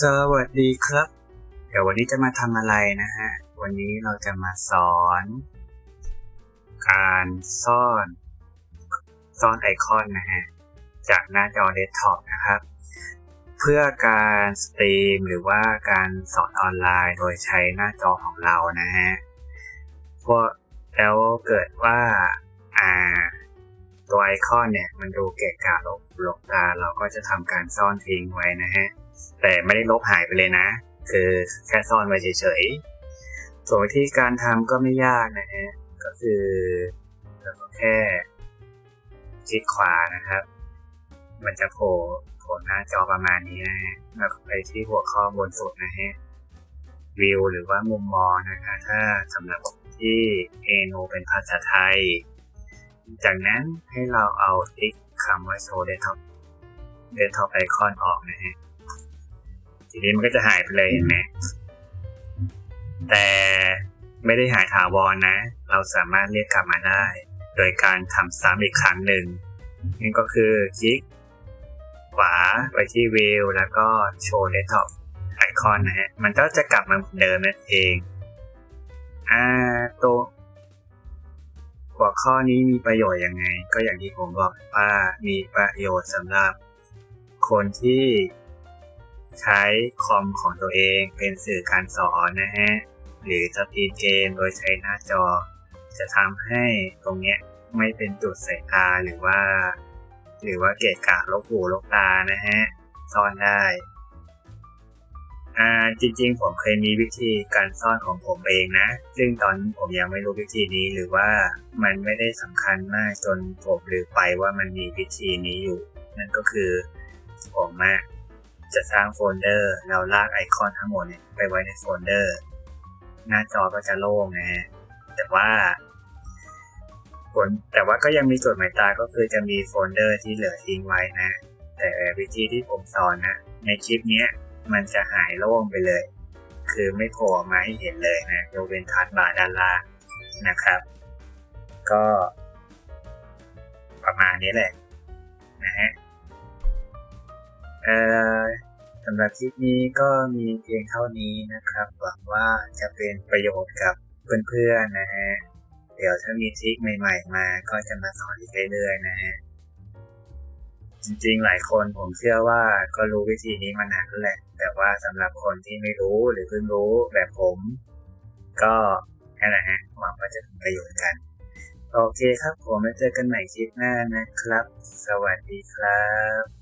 สวัสดีครับ เดี๋ยววันนี้จะมาทำอะไรนะฮะ วันนี้เราจะมาสอน การซ่อน ซ่อนไอคอนนะฮะ จากหน้าจอเดสก์ท็อปนะครับ เพื่อการสตรีมหรือว่าการสอนออนไลน์โดยใช้หน้าจอของเรานะฮะพวกแล้วเกิดว่าอ่า ตัวไอคอนเนี่ยมันดูเกะกะลกลกตาเราก็จะทำการซ่อนทิ้งไว้นะฮะ แต่ไม่ได้ลบหายไปเลยนะ คือแค่ซ่อนไว้เฉยๆส่วนวิธีการทำก็ไม่ยากนะฮะ ก็คือเราก็แค่คลิกขวานะครับ มันจะโผล่โผล่หน้าจอประมาณนี้นะฮะแล้วไปที่หัวข้อบนสุดนะฮะวิวหรือว่ามุมมองนะคะ ถ้าสำหรับที่เอโนเป็นภาษาไทย จากนั้นให้เราเอาติ๊กคำว่าโชว์เดสก์ท็อปเดสก์ท็อปไออกนะฮะ ทีนี้มันก็จะหายไปเลยเห็นไหม แต่ไม่ได้หายถาวรนะ เราสามารถเรียกกลับมาได้ โดยการทำซ้ำอีกครั้งหนึ่งนั่นก็คือคลิกขวาไปที่วิวแล้วก็โชว์เดสก์ท็อปไอคอนนะฮะ มันก็จะกลับมาเหมือนเดิมนั่นเอง อ่าตัว หัวข้อนี้มีประโยชน์ยังไง ก็อย่างที่ผมบอกว่ามีประโยชน์สำหรับ คนที่ใช้คอมของตัวเองเป็นสื่อการสอนนะฮะ หรือสตรีมเกมโดยใช้หน้าจอ จะทำให้ตรงเนี้ยไม่เป็นจุดสายตาหรือว่า หรือว่าเกะกะลกหูลกตานะฮะซ่อนได้ อ่าจริงๆ ผมเคยมีวิธีการซ่อนของผมเองนะ ซึ่งตอนผมยังไม่รู้วิธีนี้หรือว่ามันไม่ได้สำคัญมากจนผมลืมไปว่ามันมีวิธีนี้อยู่ นั่นก็คือผมอะจะสร้างโฟลเดอร์แล้วลากไอคอนทั้งหมดเนี่ยไปไว้ในโฟลเดอร์ หน้าจอก็จะโล่งนะฮะแต่ว่าผลแต่ว่าก็ยังมีจุดหมายตายก็คือจะมีโฟลเดอร์ที่เหลือทิ้งไว้นะ แต่วิธีที่ผมสอนนะในคลิปนี้ มันจะหายโล่งไปเลย คือไม่โผล่มาให้เห็นเลยนะยกเว้นทัดบาร์ด้านล่างนะครับ ก็ ประมาณนี้แหละนะฮะเอ่อสำหรับคลิปนี้ก็มีเพียงเท่านี้นะครับ หวังว่าจะเป็นประโยชน์กับเพื่อนๆนะฮะ เดี๋ยวถ้ามีทริคใหม่ ๆ มาก็จะมาสอนอีกเรื่อยๆนะฮะ จริงๆ หลายคนผมเชื่อว่าก็รู้วิธีนี้มานานแล้วแหละ แต่ว่าสำหรับคนที่ไม่รู้หรือเพิ่งรู้แบบผม ก็นั่นแหละฮะหวังว่าจะเป็นประโยชน์กัน โอเคครับผมมาเจอกันใหม่คลิปหน้านะครับ สวัสดีครับ